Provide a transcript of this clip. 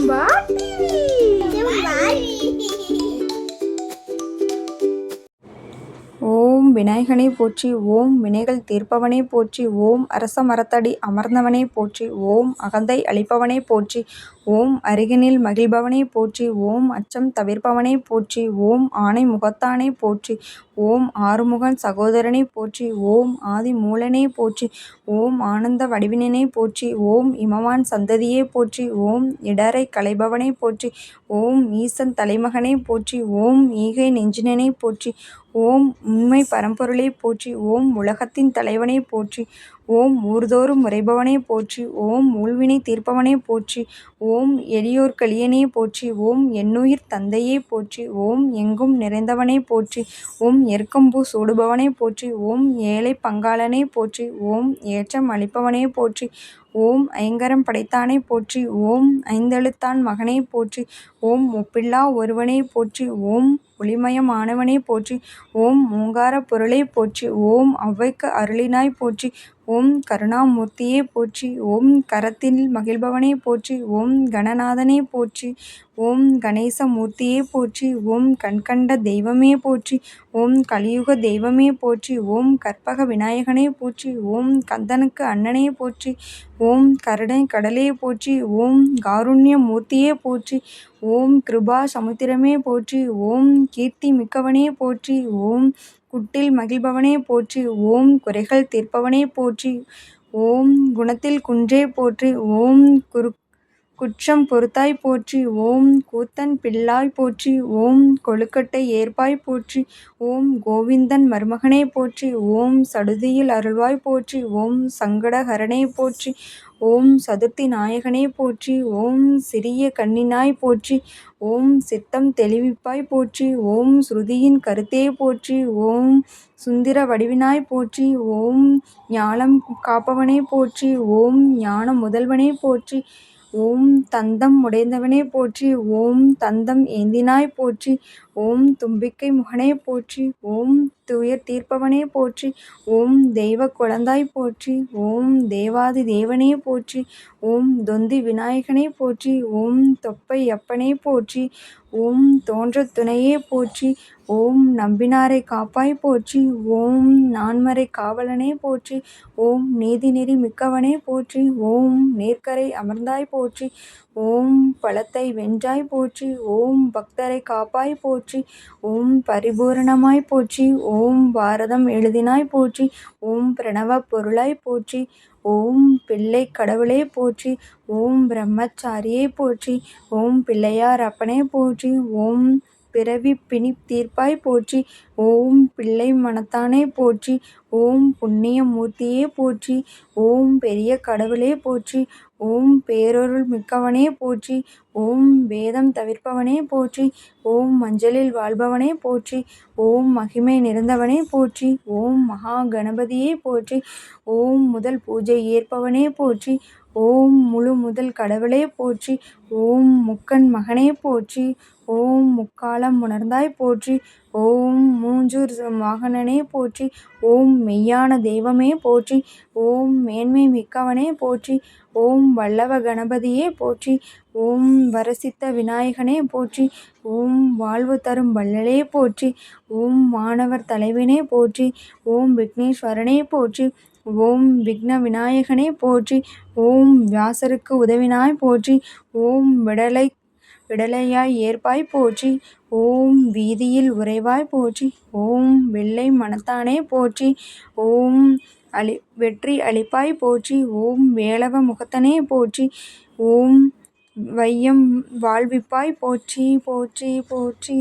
ஜெம்பா ஓம் விநாயகனை போற்றி ஓம் வினைகள் தீர்ப்பவனே போற்றி ஓம் அரச மரத்தடி அமர்ந்தவனே போற்றி ஓம் அகந்தை அழிப்பவனே போற்றி ஓம் அருகினில் மகிழ்பவனே போற்றி ஓம் அச்சம் தவிர்ப்பவனே போற்றி ஓம் ஆனை முகத்தானே போற்றி ஓம் ஆறுமுகன் சகோதரனே போற்றி ஓம் ஆதி மூலனே போற்றி ஓம் ஆனந்த வடிவினனை போற்றி ஓம் இமவான் சந்ததியே போற்றி ஓம் இடரை கலைபவனை போற்றி ஓம் ஈசன் தலைமகனே போற்றி ஓம் ஈகை நெஞ்சினனை போற்றி ஓம் உண்மை பரம்பொருளை போற்றி ஓம் உலகத்தின் தலைவனே போற்றி ஓம் ஊர்தோறும் உறைபவனே போற்றி ஓம் ஊழ்வினை தீர்ப்பவனே போற்றி ஓம் எளியோர்க்களியனே போற்றி ஓம் என்னுயிர் தந்தையே போற்றி ஓம் எங்கும் நிறைந்தவனே போற்றி ஓம் எருக்கம்பூ சூடுபவனே போற்றி ஓம் ஏழை பங்காளனே போற்றி ஓம் ஏற்றம் அளிப்பவனே போற்றி ஓம் ஐங்கரம் படைத்தானே போற்றி ஓம் ஐந்தெழுத்தான் மகனே போற்றி ஓம் ஒப்பில்லா ஒருவனே போற்றி ஓம் ஒளிமயமானவனே போற்றி ஓம் மூங்கார பொருளை போற்றி ஓம் அவ்வைக்கு அருளினாய் போற்றி ஓம் கருணாமூர்த்தியே போற்றி ஓம் கரத்தில் மகிழ்பவனே போற்றி ஓம் கணநாதனே போற்றி ஓம் கணேசமூர்த்தியே போற்றி ஓம் கண்கண்ட தெய்வமே போற்றி ஓம் கலியுக தெய்வமே போற்றி ஓம் கற்பக விநாயகனே போற்றி ஓம் கந்தனுக்கு அண்ணனே போற்றி ஓம் கருணை கடலே போற்றி ஓம் காருண்ய மூர்த்தியே போற்றி ஓம் கிருபா சமுத்திரமே போற்றி ஓம் கீர்த்தி மிக்கவனே போற்றி ஓம் குட்டில் மகிழ்பவனே போற்றி ஓம் குறைகள் தீர்ப்பவனே போற்றி ஓம் குணத்தில் குன்றே போற்றி ஓம் குரு குற்றம் பொறுத்தாய் போற்றி ஓம் கூத்தன் பிள்ளாய் போற்றி ஓம் கொழுக்கட்டை ஏற்பாய் போற்றி ஓம் கோவிந்தன் மருமகனே போற்றி ஓம் சடுதியில் அருள்வாய் போற்றி ஓம் சங்கடஹரனே போற்றி ஓம் சதுர்த்தி நாயகனே போற்றி ஓம் சிறிய கண்ணினாய் போற்றி ஓம் சித்தம் தெளிவிப்பாய் போற்றி ஓம் ஸ்ருதியின் கருத்தே போற்றி ஓம் சுந்திர வடிவினாய் போற்றி ஓம் ஞானம் காப்பவனே போற்றி ஓம் ஞான முதல்வனே போற்றி ஓம் தந்தம் உடைந்தவனே போற்றி ஓம் தந்தம் ஏந்தினாய் போற்றி ஓம் தும்பிக்கை முகனே போற்றி ஓம் துயர் தீர்ப்பவனே போற்றி ஓம் தெய்வ குழந்தாய் போற்றி ஓம் தேவாதி தேவனே போற்றி ஓம் தொந்தி விநாயகனே போற்றி ஓம் தொப்பை அப்பனே போற்றி ஓம் தோன்ற துணையே போற்றி ஓம் நம்பினாரை காப்பாய் போற்றி ஓம் நான்மறை காவலனே போற்றி ஓம் நீதிநெறி மிக்கவனே போற்றி ஓம் நேர்க்கரை அமர்ந்தாய் போற்றி ஓம் பழத்தை வென்றாய் போற்றி ஓம் பக்தரை காப்பாய் போற்றி ஓம் பரிபூரணமாய் போற்றி. ஓம் பாரதம் எழுதினாய் போற்றி. ஓம் பிரணவ பொருளாய் போற்றி. ஓம் பிள்ளை கடவுளே போற்றி. ஓம் பிரம்மச்சாரியே போற்றி. ஓம் பிள்ளையார் அப்பனே போற்றி. ஓம் பிறவி பிணி தீர்ப்பாய் போற்றி ஓம் பிள்ளை மனத்தானே போற்றி ஓம் புண்ணிய மூர்த்தியே போற்றி ஓம் பெரிய கடவுளே போற்றி ஓம் பேரொருள் மிக்கவனே போற்றி ஓம் வேதம் தவிர்ப்பவனே போற்றி ஓம் மஞ்சளில் வாழ்பவனே போற்றி ஓம் மகிமை நிறைந்தவனே போற்றி ஓம் மகா கணபதியே போற்றி ஓம் முதல் பூஜை ஏற்பவனே போற்றி ஓம் முழு முதல் கடவுளே போற்றி ஓம் முக்கன் மகனே போற்றி ஓம் முக்காலம் உணர்ந்தாய் போற்றி ஓம் மூஞ்சூர் வாகனனே போற்றி ஓம் மெய்யான தெய்வமே போற்றி ஓம் மேன்மை மிக்கவனே போற்றி ஓம் வல்லவ கணபதியே போற்றி ஓம் வரசித்த விநாயகனே போற்றி ஓம் வாழ்வு தரும் வள்ளலே போற்றி ஓம் மாணவர் தலைவனே போற்றி ஓம் விக்னேஸ்வரனே போற்றி ஓம் விக்ன விநாயகனே போற்றி ஓம் வியாசருக்கு உதவினாய் போற்றி ஓம் விடலை விடலையாய் ஏற்பாய் போற்றி ஓம் வீதியில் உறைவாய் போற்றி ஓம் வெள்ளை மனத்தானே போற்றி ஓம் அழி வெற்றி அளிப்பாய் போற்றி ஓம் வேலவ முகத்தனே போற்றி ஓம் வையம் வாழ்விப்பாய் போற்றி போற்றி போற்றி.